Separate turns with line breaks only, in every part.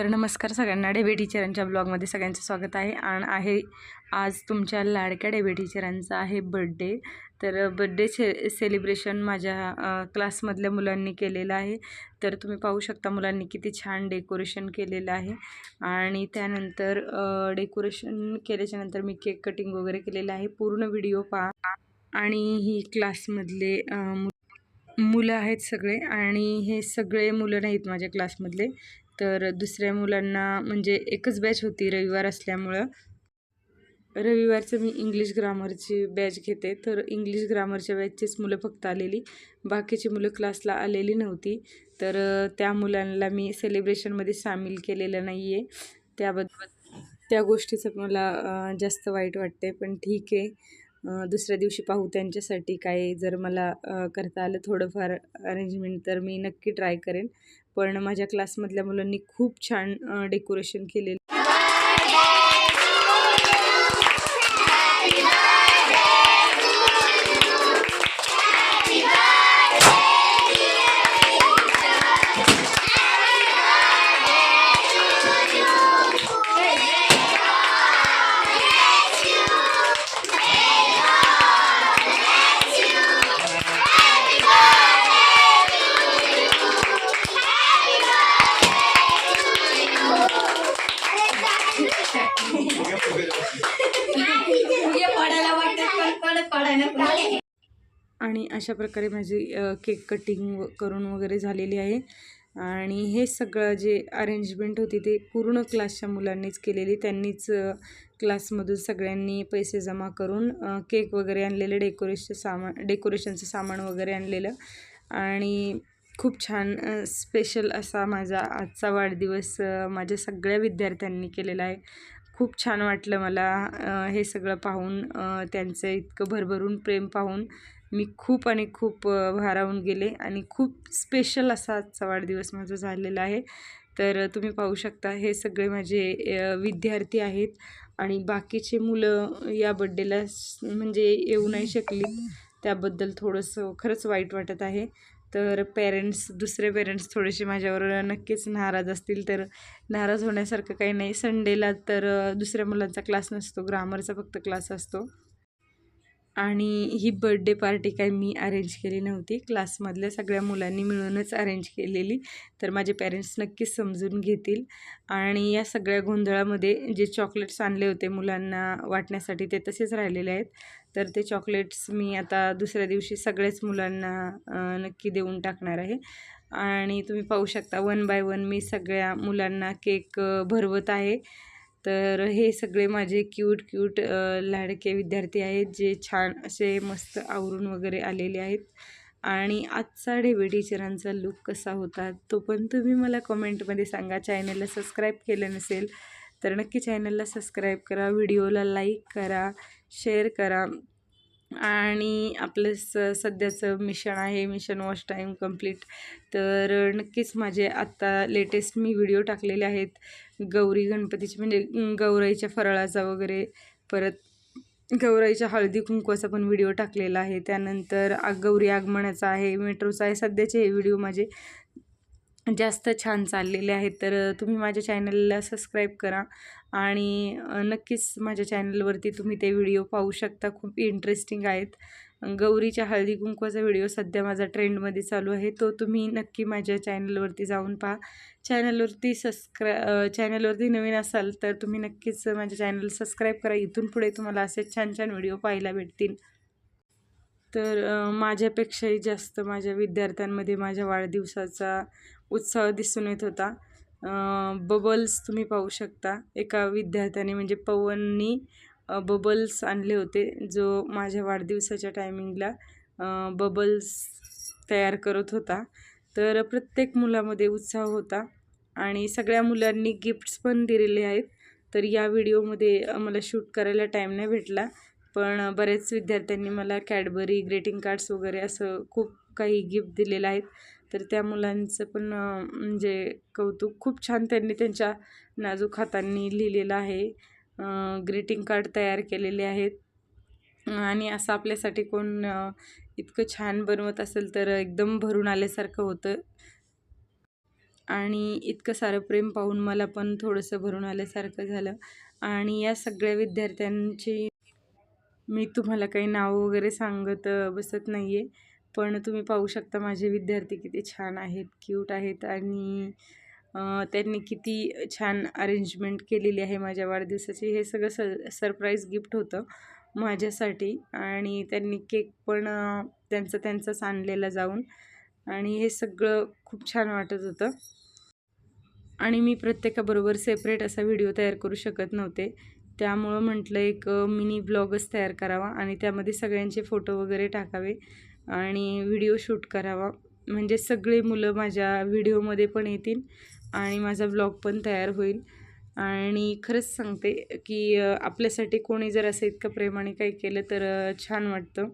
तर नमस्कार सगळ्यांना. डेबी टीचरांच्या ब्लॉगमध्ये सगळ्यांचं स्वागत आहे. आणि आहे आज तुमच्या लाडक्या डेबी टीचरांचा आहे बड्डे तर बड्डे से सेलिब्रेशन माझ्या क्लासमधल्या मुलांनी केलेलं आहे. तर तुम्ही पाहू शकता मुलांनी किती छान डेकोरेशन केलेलं आहे. आणि त्यानंतर डेकोरेशन केल्याच्यानंतर मी केक कटिंग वगैरे केलेलं आहे. पूर्ण व्हिडिओ पहा. आणि ही क्लासमधले मुलं आहेत सगळे. आणि हे सगळे मुलं नाहीत माझ्या क्लासमधले तर दुसऱ्या मुलांना म्हणजे एकच बॅच होती रविवार असल्यामुळं. रविवारचं मी इंग्लिश ग्रामरची बॅच घेते. तर इंग्लिश ग्रामरच्या बॅचचीच मुलं फक्त आलेली. बाकीची मुलं क्लासला आलेली नव्हती. तर त्या मुलांना मी सेलिब्रेशनमध्ये सामील केलेलं नाही आहे त्याबद्दल त्या गोष्टीचं मला जास्त वाईट वाटते. पण ठीक आहे. दुसऱ्या दिवशी पाहू त्यांच्यासाठी काय जर मला करता आलं थोडंफार अरेंजमेंट तर मी नक्की ट्राय करेन. पण माझ्या क्लासमधल्या मुलांनी खूप छान डेकोरेशन केलेलं. आणि अशा प्रकारे माझी केक कटिंग करून वगैरे झालेली आहे. आणि हे सगळं जे अरेंजमेंट होती ते पूर्ण क्लासच्या मुलांनीच केलेली. त्यांनीच क्लासमधून सगळ्यांनी पैसे जमा करून केक वगैरे आणलेले डेकोरेशनचं सामान डेकोरेशनचं सामान वगैरे आणलेलं. आणि खूप छान स्पेशल असा माझा आजचा वाढदिवस माझ्या सगळ्या विद्यार्थ्यांनी केलेला आहे. खूप छान वाटलं मला हे सगळं पाहून त्यांचं इतकं भरभरून प्रेम पाहून. मी खूप आणि खूप भारावून गेले आणि खूप स्पेशल असा आजचा वाढदिवस माझा झालेला आहे. तर तुम्ही पाहू शकता हे सगळे माझे विद्यार्थी आहेत आणि बाकीचे मुलं या बड्डेला म्हणजे येऊ नाही शकली त्याबद्दल थोडंसं खरंच वाईट वाटत आहे. तर पेरेंट्स दुसरे पेरेंट्स थोडेसे माझ्यावर नक्कीच नाराज असतील. तर नाराज होण्यासारखं काही नाही. संडेला तर दुसऱ्या मुलांचा क्लास नसतो. ग्रामरचा फक्त क्लास असतो. आणि ही बर्थडे पार्टी काही मी अरेंज केली नव्हती. क्लासमधल्या सगळ्या मुलांनी मिळूनच अरेंज केलेली. तर माझे पॅरेंट्स नक्कीच समजून घेतील. आणि या सगळ्या गोंधळामध्ये जे चॉकलेट्स आणले होते मुलांना वाटण्यासाठी ते तसेच राहिलेले आहेत. तर ते चॉकलेट्स मी आता दुसऱ्या दिवशी सगळ्याच मुलांना नक्की देऊन टाकणार आहे. आणि तुम्ही पाहू शकता वन बाय वन मी सगळ्या मुलांना केक भरवत आहे. तर हे सगळे माझे क्यूट क्यूट लाडके विद्यार्थी आहेत जे छान असे मस्त आवरून वगैरे आलेले आहेत. आणि आजचा डेबी टीचरांचा लुक कसा होता तो पण तुम्ही मला कमेंटमध्ये सांगा. चॅनलला सबस्क्राईब केलं नसेल तर नक्की चॅनलला सबस्क्राईब करा. व्हिडिओला लाईक करा शेअर करा. आणि आपलं स सध्याचं मिशन आहे मिशन वॉच टाईम कंप्लीट. तर नक्कीच माझे आत्ता लेटेस्ट मी व्हिडिओ टाकलेले आहेत. गौरी गणपतीचे म्हणजे गौराईच्या फराळाचा वगैरे परत गौराईच्या हळदी कुंकवाचा पण व्हिडिओ टाकलेला आहे. त्यानंतर आग गौरी आगमनाचा आहे मेट्रोचा आहे. सध्याचे हे व्हिडिओ माझे जास्त छान चाललेले आहेत तर तुम्ही माझ्या चॅनलला सबस्क्राईब करा आणि नक्कीच माझ्या चॅनलवरती तुम्ही ते व्हिडिओ पाहू शकता. खूप इंटरेस्टिंग आहेत. गौरीच्या हळदी कुंकवाचा व्हिडिओ सध्या माझा ट्रेंडमध्ये चालू आहे. तो तुम्ही नक्की माझ्या चॅनलवरती जाऊन पहा. चॅनलवरती सबस्क्रा चॅनलवरती नवीन असाल तर तुम्ही नक्कीच माझ्या चॅनल सबस्क्राईब करा. इथून पुढे तुम्हाला असे छान छान व्हिडिओ पाहायला भेटतील. तर माझ्यापेक्षाही जास्त माझ्या विद्यार्थ्यांमध्ये माझ्या वाढदिवसाचा उत्साह दिसून येत होता. बबल्स तुम्ही पाहू शकता. एका विद्यार्थ्याने म्हणजे पवननी बबल्स आणले होते. जो माझ्या वाढदिवसाच्या टायमिंगला बबल्स तयार करत होता. तर प्रत्येक मुलामध्ये उत्साह होता आणि सगळ्या मुलांनी गिफ्ट्स पण दिलेले आहेत. तर या व्हिडिओमध्ये मला शूट करायला टाईम नाही भेटला. पण बरेच विद्यार्थ्यांनी मला कॅडबरी ग्रेटिंग कार्ड्स वगैरे असं खूप काही गिफ्ट दिलेलं आहेत. तर त्या मुलांचं पण म्हणजे कौतुक खूप छान त्यांनी त्यांच्या नाजूक हातांनी लिहिलेलं आहे. ग्रीटिंग कार्ड तयार केलेले आहेत. आणि असं आपल्यासाठी कोण इतकं छान बनवत असेल तर एकदम भरून आल्यासारखं होतं. आणि इतकं सारं प्रेम पाहून मला पण थोडंसं भरून आल्यासारखं झालं. आणि या सगळ्या विद्यार्थ्यांची मी तुम्हाला काही नाव वगैरे सांगत बसत नाही आहे पण तुम्ही पाहू शकता माझे विद्यार्थी किती छान आहेत क्यूट आहेत आणि त्यांनी किती छान अरेंजमेंट केलेली आहे माझ्या वाढदिवसाची. हे सगळं स सरप्राईज गिफ्ट होतं माझ्यासाठी आणि त्यांनी केक पण त्यांचं त्यांचाच आणलेला जाऊन आणि हे सगळं खूप छान वाटत होतं. आणि मी प्रत्येकाबरोबर सेपरेट असा व्हिडिओ तयार करू शकत नव्हते. त्यामुळं म्हटलं एक मिनी ब्लॉगच तयार करावा आणि त्यामध्ये सगळ्यांचे फोटो वगैरे टाकावे. आणि व्हिडिओ शूट करावा. म्हणजे सगळे मुलं माझ्या व्हिडिओमध्ये पण येतील आणि माझा ब्लॉग पण तयार होईल. आणि खरंच सांगते की आपल्यासाठी कोणी जर असं इतकं प्रेमाने काही केलं तर छान वाटतं.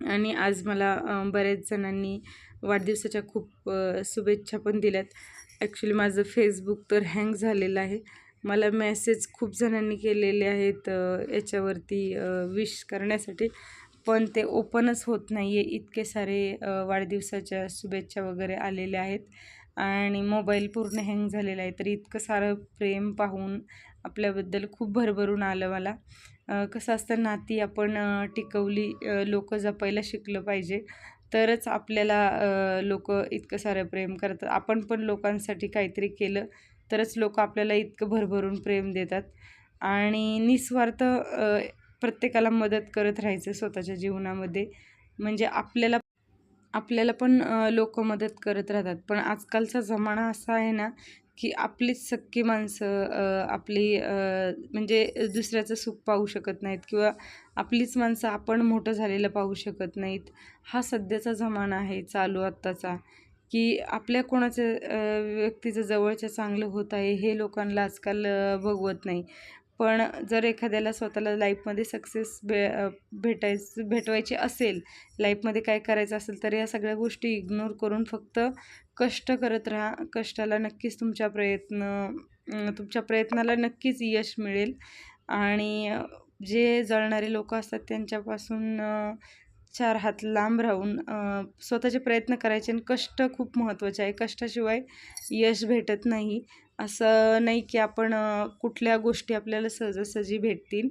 आणि आज मला बऱ्याच जणांनी वाढदिवसाच्या खूप शुभेच्छा पण दिल्यात. ॲक्च्युली माझं फेसबुक तर हँग झालेलं आहे. मला मेसेज खूप जणांनी केलेले आहेत याच्यावरती विश करण्यासाठी. पण ते ओपनच होत नाही आहे इतके सारे वाढदिवसाच्या शुभेच्छा वगैरे आलेल्या आहेत. आणि मोबाईल पूर्ण हँग झालेला आहे. तर इतकं सारं प्रेम पाहून आपल्याबद्दल खूप भरभरून आलं मला. कसं असतं नाती आपण टिकवली लोक जपायला शिकलं पाहिजे. तरच आपल्याला लोक इतकं सारं प्रेम करतात. आपण पण लोकांसाठी काहीतरी केलं तरच लोक आपल्याला इतकं भरभरून प्रेम देतात. आणि निस्वार्थ प्रत्येकाला मदत करत राहायचं स्वतःच्या जीवनामध्ये. म्हणजे आपल्याला आपल्याला पण लोक मदत करत राहतात. पण आजकालचा जमाना असा आहे ना की आपलीच सक्की माणसं आपली म्हणजे दुसऱ्याचं सुख पाहू शकत नाहीत किंवा आपलीच माणसं आपण मोठं झालेलं पाहू शकत नाहीत. हा सध्याचा जमाना आहे चालू आत्ताचा की आपल्या कोणाचं व्यक्तीचं जवळचं चांगलं होत आहे हे लोकांना आजकाल बघवत नाही. पण जर एखाद्याला स्वतःला लाईफमध्ये सक्सेस भे भेटायचं भेटवायची असेल लाईफमध्ये काय करायचं असेल तर या सगळ्या गोष्टी इग्नोर करून फक्त कष्ट करत राहा. कष्टाला नक्कीच तुमच्या प्रयत्न तुमच्या प्रयत्नाला नक्कीच यश मिळेल. आणि जे जळणारे लोक असतात त्यांच्यापासून चार हात लांब राहून स्वतःचे प्रयत्न करायचे आणि कष्ट खूप महत्त्वाचे आहे. कष्टाशिवाय यश भेटत नाही. असं नाही की आपण कुठल्या गोष्टी आपल्याला सहजासहजी भेटतील.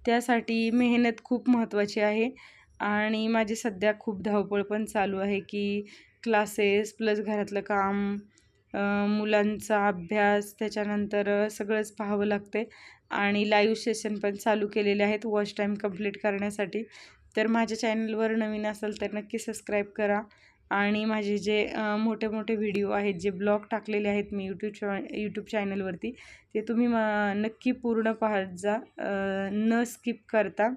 त्यासाठी मेहनत खूप महत्त्वाची आहे. आणि माझी सध्या खूप धावपळ पण चालू आहे की क्लासेस प्लस घरातलं काम मुलांचा अभ्यास त्याच्यानंतर सगळंच पाहावं लागते आणि लाईव्ह सेशन पण चालू केलेले आहेत वॉच टाईम कंप्लीट करण्यासाठी. तर माझ्या चॅनलवर नवीन असेल तर नक्की सबस्क्राईब करा. आणि माझे जे मोठे मोठे व्हिडिओ आहेत जे ब्लॉग टाकलेले आहेत मी यूट्यूब चॅ यूट्यूब चॅनलवरती ते तुम्ही म नक्की पूर्ण पाहत जा. न स्किप करता.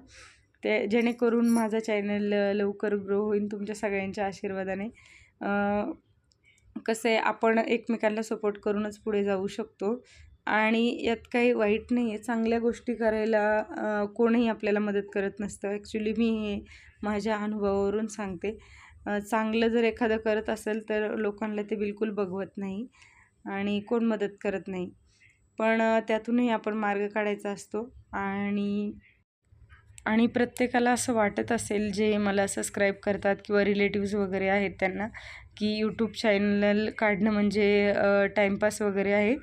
ते जेणेकरून माझा चॅनल लवकर ग्रो होईल तुमच्या सगळ्यांच्या आशीर्वादाने. कसं आहे आपण एकमेकांना सपोर्ट करूनच पुढे जाऊ शकतो. आणि यात काही वाईट नाही आहे चांगल्या गोष्टी करायला कोणीही आपल्याला मदत करत नसतं. ॲक्च्युली मी हे माझ्या अनुभवावरून सांगते. चांगलं जर एखादं करत असेल तर लोकांना ते बिलकुल बघवत नाही आणि कोण मदत करत नाही. पण त्यातूनही आपण मार्ग काढायचा असतो आणि आणि प्रत्येकाला असं वाटत असेल जे मला सबस्क्राईब करतात किंवा रिलेटिव्ज वगैरे आहेत त्यांना की यूट्यूब चॅनल काढणं म्हणजे टाईमपास वगैरे आहे.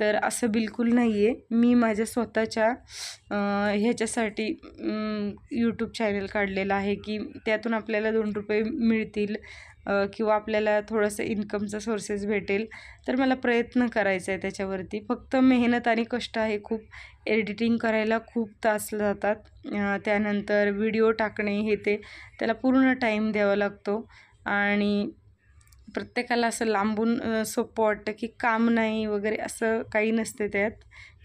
तर असं बिलकुल नाही आहे. मी माझ्या स्वतःच्या ह्याच्यासाठी यूट्यूब चॅनल काढलेलं आहे की त्यातून आपल्याला दोन रुपये मिळतील किंवा आपल्याला थोडंसं इन्कमचा सोर्सेस भेटेल. तर मला प्रयत्न करायचा आहे त्याच्यावरती. फक्त मेहनत आणि कष्ट आहे खूप. एडिटिंग करायला खूप तास जातात. त्यानंतर व्हिडिओ टाकणे हे ते. त्याला पूर्ण टाईम द्यावा लागतो. आणि प्रत्येकाला असं लांबून सोपं वाटतं की काम नाही वगैरे असं काही नसते त्यात.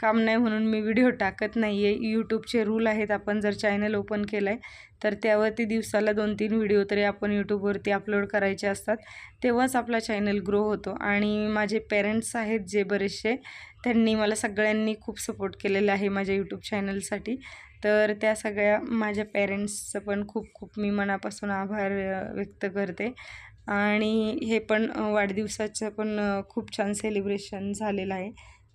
काम नाही म्हणून मी व्हिडिओ टाकत नाही आहे यूट्यूबचे रूल आहेत आपण जर चॅनल ओपन केलं आहे तर त्यावरती दिवसाला दोन तीन व्हिडिओ तरी आपण यूट्यूबवरती अपलोड करायचे असतात. तेव्हाच आपला चॅनल ग्रो होतो. आणि माझे पेरेंट्स आहेत जे बरेचसे त्यांनी मला सगळ्यांनी खूप सपोर्ट केलेला आहे माझ्या यूट्यूब चॅनलसाठी तर त्या सगळ्या माझ्या पेरेंट्सचं पण खूप खूप मी मनापासून आभार व्यक्त करते. आणि हे पण वाढदिवसाचं पण खूप छान सेलिब्रेशन झालेलं आहे.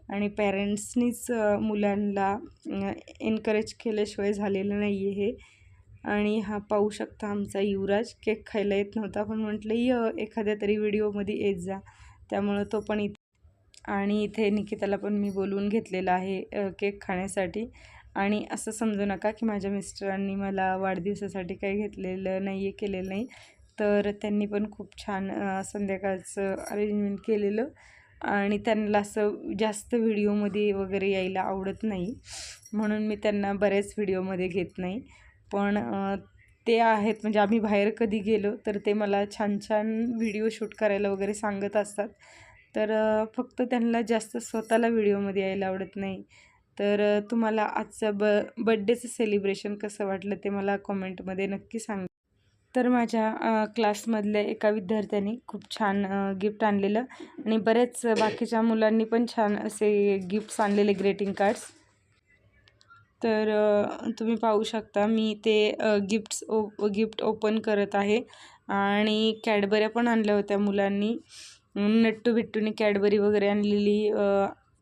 आणि पॅरेंट्सनीच मुलांना एनकरेज केल्याशिवाय झालेलं नाही आहे हे. आणि हा पाहू शकता आमचा युवराज. केक खायला येत नव्हता पण म्हटलं य एखाद्या तरी व्हिडिओमध्ये येत जा. त्यामुळं तो पण इथे आणि इथे निकिताला पण मी बोलवून घेतलेला आहे केक खाण्यासाठी. आणि असं समजू नका की माझ्या मिस्टरांनी मला वाढदिवसासाठी काही घेतलेलं नाही आहे केलेलं नाही. तर त्यांनी पण खूप छान संध्याकाळचं अरेंजमेंट केलेलं. आणि त्यांना असं जास्त व्हिडिओमध्ये वगैरे यायला आवडत नाही. म्हणून मी त्यांना बऱ्याच व्हिडिओमध्ये घेत नाही. पण ते आहेत म्हणजे आम्ही बाहेर कधी गेलो तर ते मला छान छान व्हिडिओ शूट करायला वगैरे सांगत असतात. तर फक्त त्यांना जास्त स्वतःला व्हिडिओमध्ये यायला आवडत नाही. तर तुम्हाला आजचं ब बड्डेचं सेलिब्रेशन कसं वाटलं ते मला कॉमेंटमध्ये नक्की सांग तर माझ्या क्लासमधल्या एका विद्यार्थ्याने खूप छान गिफ्ट आणलेलं आणि बरेच बाकीच्या मुलांनी पण छान असे गिफ्ट्स आणलेले ग्रेटिंग कार्ड्स. तर तुम्ही पाहू शकता मी ते गिफ्ट्स ओ गिफ्ट ओपन करत आहे आणि कॅडबऱ्या पण आणल्या होत्या मुलांनी. नट्टू बिट्टूनी कॅडबरी वगैरे आणलेली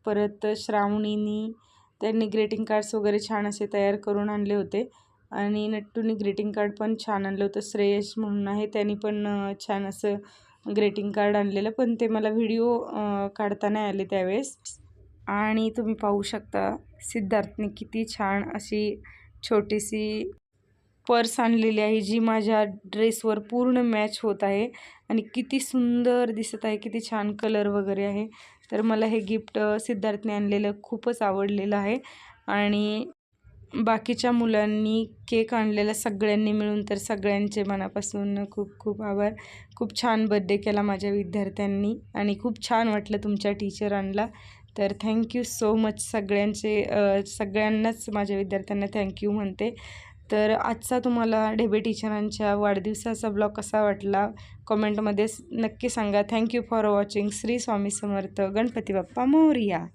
परत श्रावणीनी त्यांनी ग्रेटिंग कार्ड्स वगैरे छान असे तयार करून आणले होते. आणि नट्टूनी ग्रीटिंग कार्ड पण छान आणलं होतं. श्रेयश म्हणून आहे. त्यांनी पण छान असं ग्रीटिंग कार्ड आणलेलं. पण ते मला व्हिडिओ काढता नाही आले त्यावेळेस. आणि तुम्ही पाहू शकता सिद्धार्थने किती छान अशी छोटीशी पर्स आणलेली आहे जी माझ्या ड्रेसवर पूर्ण मॅच होत आहे. आणि किती सुंदर दिसत आहे किती छान कलर वगैरे आहे. तर मला हे गिफ्ट सिद्धार्थने आणलेलं खूपच आवडलेलं आहे. आणि बाकीच्या मुलांनी केक आणलेला सगळ्यांनी मिळून तर सगळ्यांचे मनापासून खूप खूप आभार. खूप छान बड्डे केला माझ्या विद्यार्थ्यांनी आणि खूप छान वाटलं तुमच्या टीचरांना तर थँक्यू सो मच सगळ्यांचे सगळ्यांनाच माझ्या विद्यार्थ्यांना थँक्यू म्हणते. तर आजचा तुम्हाला ढेबे टीचरांच्या वाढदिवसाचा ब्लॉग कसा वाटला? कमेंटमध्ये नक्की सांगा. Thank you for watching Shri Swami Samarth. Ganpati Bappa Morya.